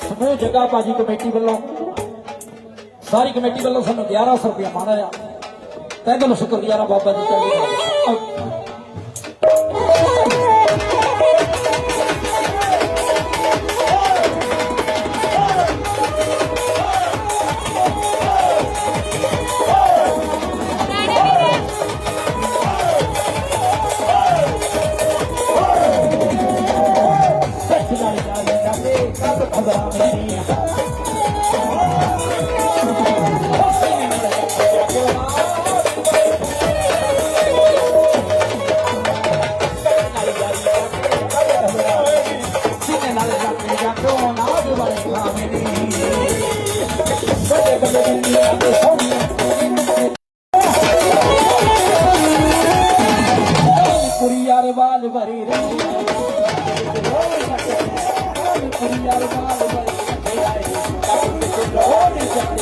ਸਮੂਹ ਜਗਾ ਬਾਜੀ ਕਮੇਟੀ ਵੱਲੋਂ, ਸਾਰੀ ਕਮੇਟੀ ਵੱਲੋਂ ਸਾਨੂੰ 1100 ਰੁਪਇਆ ਮਾਣਿਆ ਤੈ ਦਿਲੋਂ ਸ਼ੁਕਰਗੁਜ਼ਾਰ ਹਾਂ ਬਾਬਾ ਜੀ। ਚੜ੍ਹਦੀ ਵਾਲ ਭਰੀ ਰਹੀ ਕੁੜੀ ਯਾਰ ਵਾਲ ਭਰੀ ਜੱਟ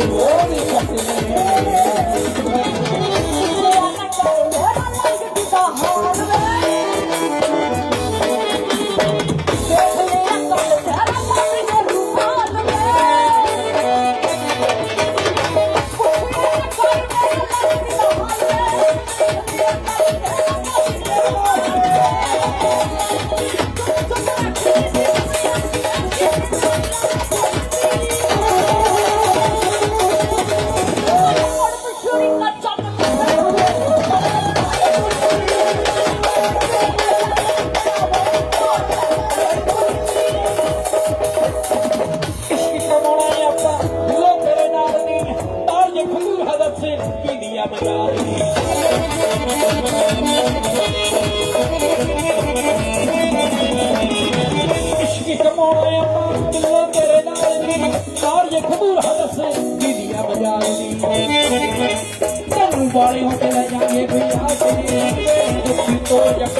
ਤਾਂ ਕਿ ਕੀੜੀਆਂ ਮਗਾ ਦੀ ਇਸ਼ਕ ਆਪਾਂ ਦਿਲੋਂ ਤੇਰੇ ਨਾਲ ਦੀ ਤਾਲ ਜੇ ਖੰਗੂ ਹਦਤ ਸੇ ਤੈਨੂੰ ਵਾਲੇ ਹੋ ਕੇ ਲੈ ਜਾਗੇ ਵੀ ਆ ਦੁੱਖੀ ਤੋਂ ਜੱਟ